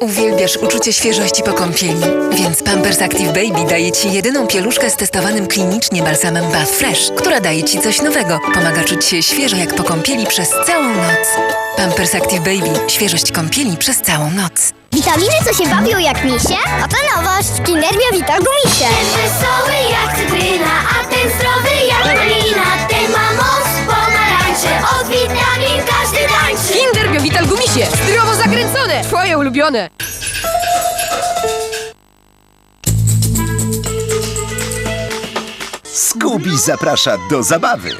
Uwielbiasz uczucie świeżości po kąpieli, więc Pampers Active Baby daje Ci jedyną pieluszkę z testowanym klinicznie balsamem Bath Fresh, która daje Ci coś nowego. Pomaga czuć się świeżo jak po kąpieli przez całą noc. Pampers Active Baby. Świeżość kąpieli przez całą noc. Witaminy, co się bawią jak misie? Oto nowość. Kinder Biovita Gumisie. Ten wesoły jak cytryna, a ten zdrowy jak Twoje ulubione! Scooby zaprasza do zabawy.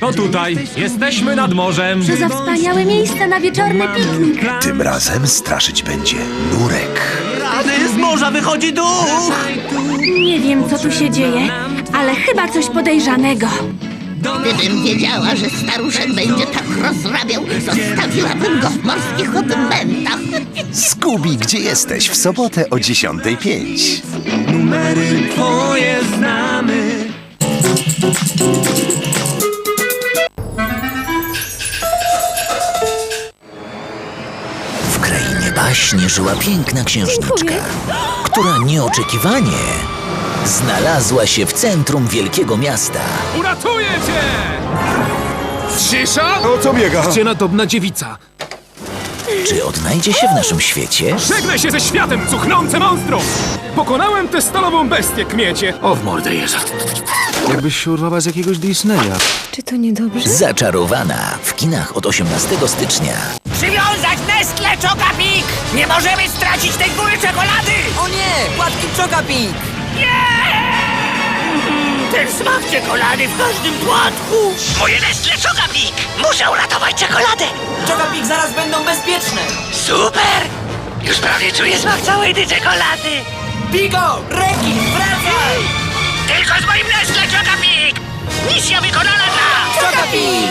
To tutaj, jesteśmy nad morzem. Za wspaniałe miejsce na wieczorny piknik. Tym razem straszyć będzie Nurek. Rady z morza wychodzi duch! Nie wiem, co tu się dzieje, ale chyba coś podejrzanego. Gdybym wiedziała, że staruszek będzie tak rozrabiał, zostawiłabym go w morskich odmętach. Scooby, gdzie jesteś? W sobotę o 10.05. Numery twoje znamy. W krainie baśni żyła piękna księżniczka, która nieoczekiwanie znalazła się w centrum wielkiego miasta. Uratuję cię! Cisza! O co biega? Gdzie nadobna dziewica? Czy odnajdzie się w naszym świecie? Żegnaj się ze światem, cuchnące monstrum! Pokonałem tę stalową bestię, kmiecie. O, w mordę jeża. Jakbyś się urwała z jakiegoś Disneya. Czy to niedobrze? Zaczarowana w kinach od 18 stycznia. Przywiązać Nestle Chocapik! Nie możemy stracić tej góry czekolady! O nie! Płatki Chocapik! Ten smak czekolady w każdym płatku! Moje Nestle Chocapik! Muszę uratować czekoladę! Chocapik zaraz będą bezpieczne! Super! Już prawie czuję smak całej tej czekolady! Bigo! Reki! Wracaj! Tylko z moim Nestle Chocapik! Misja wykonana dla... Chocapik!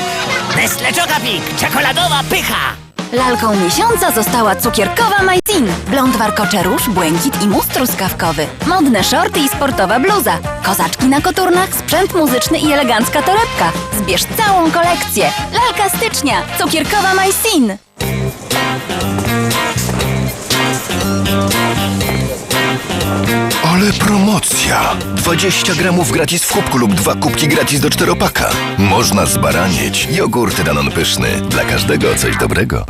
Nestle Chocapik! Czekoladowa pycha! Lalką miesiąca została cukierkowa Majcin. Blond warkocze róż, błękit i mus truskawkowy. Modne shorty i sportowa bluza. Kozaczki na koturnach, sprzęt muzyczny i elegancka torebka. Zbierz całą kolekcję. Lalka stycznia. Cukierkowa Majcin. Promocja! 20 gramów gratis w kubku lub dwa kubki gratis do czteropaka. Można zbaranieć. Jogurt Danon Pyszny. Dla każdego coś dobrego.